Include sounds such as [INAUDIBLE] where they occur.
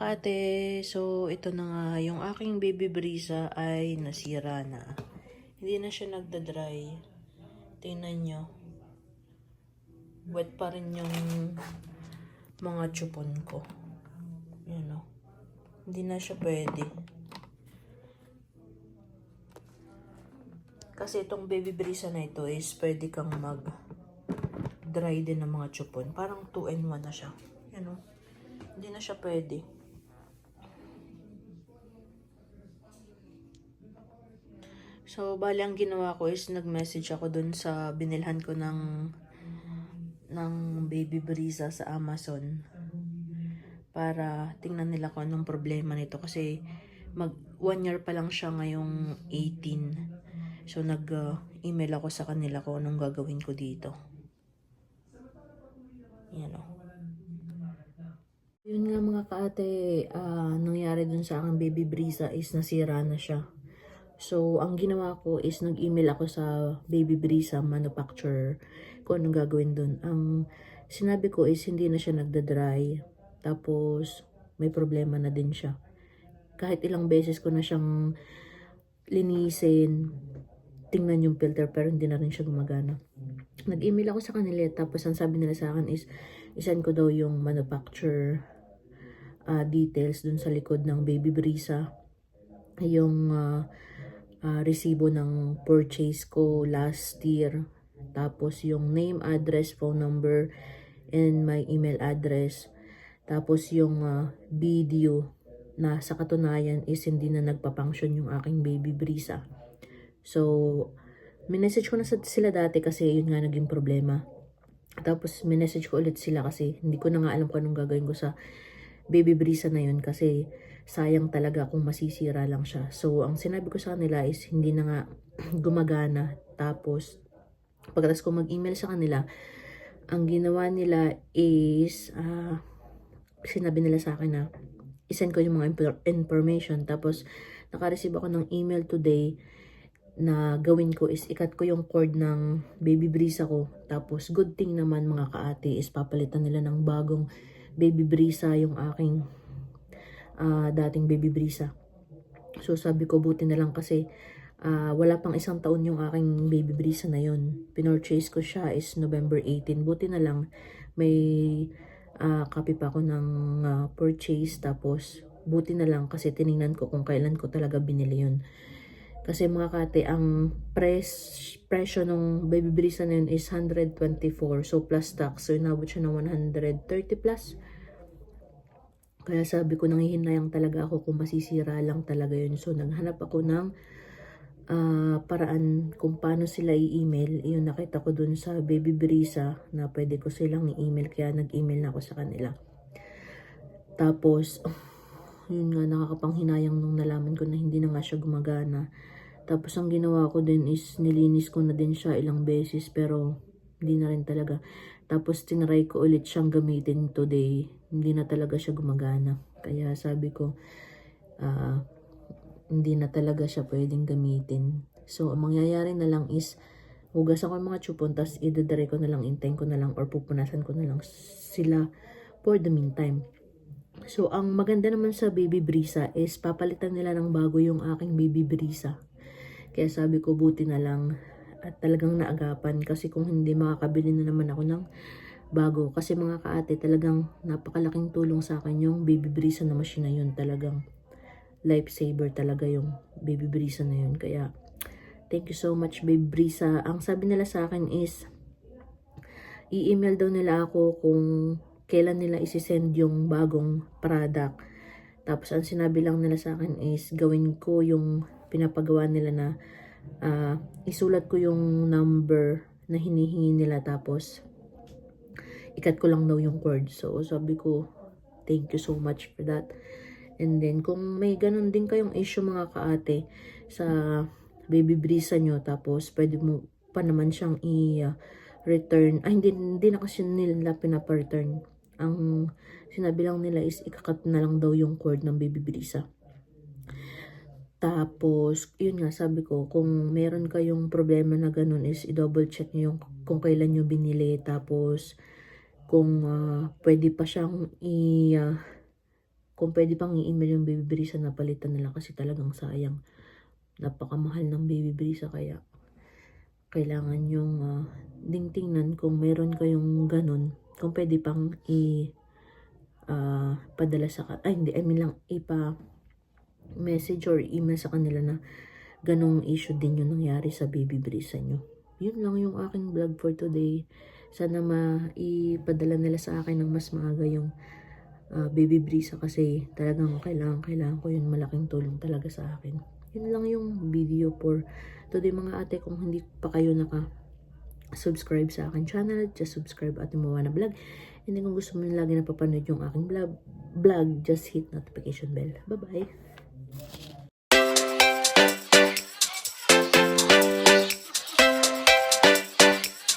kaate, so ito na nga, yung aking baby brisa ay nasira na. Hindi na siya nagda-dry. Tingnan nyo. Wet pa rin yung mga chupon ko. Yan o. Hindi na siya pwede. Kasi itong baby brisa na ito is pwede kang mag dry din ng mga chupon. Parang 2 in 1 na siya. Yan o. Hindi na siya pwede. So, bali ang ginawa ko is nag-message ako dun sa binilhan ko ng ng baby brisa sa Amazon para tingnan nila kung anong problema nito kasi mag one year pa lang siya ngayong 18 so nag uh, email ako sa kanila kung anong gagawin ko dito. Yan o yun nga mga kaate ah, nangyari dun sa aking baby brisa is nasira na siya So, ang ginawa ko is nag-email ako sa Baby Brisa manufacturer kung anong gagawin dun. Ang sinabi ko is hindi na siya nagda-dry. Tapos, may problema na din siya. Kahit ilang beses ko na siyang linisin, tingnan yung filter pero hindi na rin siya gumagana. Nag-email ako sa kanila tapos ang sabi nila sa akin is isan ko daw yung manufacturer ah, details dun sa likod ng Baby Brisa. Yung ah, ah, resibo ng purchase ko last year. Tapos yung name, address, phone number, and my email address. Tapos yung ah, video na sa katunayan is hindi na nagpa-function yung aking baby Brisa. So, minessage ko na sa- sila dati kasi yun nga naging problema. Tapos minessage ko ulit sila kasi hindi ko na nga alam kung anong gagawin ko sa baby Brisa na yun kasi sayang talaga kung masisira lang siya. So, ang sinabi ko sa kanila is hindi na nga [CLEARS THROAT] gumagana. Tapos, pagkatapos ko mag-email sa kanila, ang ginawa nila is, ah, sinabi nila sa akin na, isend ko yung mga infor- information. Tapos, naka-receive ako ng email today na gawin ko is ikat ko yung cord ng baby brisa ko. Tapos, good thing naman mga kaate is papalitan nila ng bagong baby brisa yung aking ah, dating baby brisa. So sabi ko buti na lang kasi ah, wala pang isang taon yung aking baby brisa na yun. Pinorchase ko siya is November 18. Buti na lang may ah, copy pa ako ng ah, purchase tapos buti na lang kasi tiningnan ko kung kailan ko talaga binili yun. Kasi mga kate, ang pres, presyo ng baby brisa na yun is 124. So plus tax, so inabot siya ng 130 plus. Kaya sabi ko, nangihinayang talaga ako kung masisira lang talaga yun. So, naghanap ako ng ah, paraan kung paano sila i-email. Yun, nakita ko dun sa Baby Brisa na pwede ko silang i-email. Kaya nag-email na ako sa kanila. Tapos, [SIGHS] yun nga, nakakapanghinayang nung nalaman ko na hindi na nga siya gumagana. Tapos, ang ginawa ko din is nilinis ko na din siya ilang beses pero hindi na rin talaga. Tapos, tinry ko ulit siyang gamitin today. Hindi na talaga siya gumagana. Kaya sabi ko, ah, hindi na talaga siya pwedeng gamitin. So, ang mangyayari na lang is, hugasan ko yung mga chupon, tapos idadare ko na lang, intay ko na lang, or pupunasan ko na lang sila for the meantime. So, ang maganda naman sa Baby Brisa is papalitan nila ng bago yung aking Baby Brisa. Kaya sabi ko, buti na lang at talagang naagapan kasi kung hindi makakabili na naman ako ng bago. Kasi mga kaate, talagang napakalaking tulong sa akin yung Baby Brisa na machine na yun. Talagang lifesaver talaga yung Baby Brisa na yun. Kaya, thank you so much Baby Brisa. Ang sabi nila sa akin is, i-email daw nila ako kung kailan nila isi-send yung bagong product. Tapos, ang sinabi lang nila sa akin is, gawin ko yung pinapagawa nila na ah, isulat ko yung number na hinihingi nila tapos ikat ko lang daw yung cord. So, sabi ko, thank you so much for that. And then, kung may ganun din kayong issue mga kaate sa baby brisa nyo, tapos pwede mo pa naman siyang i-return. Ay, hindi, hindi na kasi nila pinapa-return. Ang sinabi lang nila is ikakat na lang daw yung cord ng baby brisa. Tapos, yun nga, sabi ko, kung meron kayong problema na ganun is i-double check nyo yung kung kailan nyo binili. Tapos, kung ah, pwede pa siyang i- ah, kung pwede pang i-email yung baby brisa na palitan nila kasi talagang sayang. Napakamahal ng baby brisa kaya kailangan yung uh, dingtingnan kung meron kayong ganun. Kung pwede pang i ah, padala sa ay hindi I mean lang ipa message or email sa kanila na ganong issue din yung nangyari sa baby brisa nyo. Yun lang yung aking vlog for today. Sana maipadala nila sa akin ng mas maaga yung ah, baby brisa kasi talagang kailangan, kailangan ko yun malaking tulong talaga sa akin. Yun lang yung video for today mga ate kung hindi pa kayo naka subscribe sa akin channel, just subscribe at Moana Vlog. And then kung gusto mo lagi napapanood yung aking vlog, vlog, just hit notification bell. Bye-bye!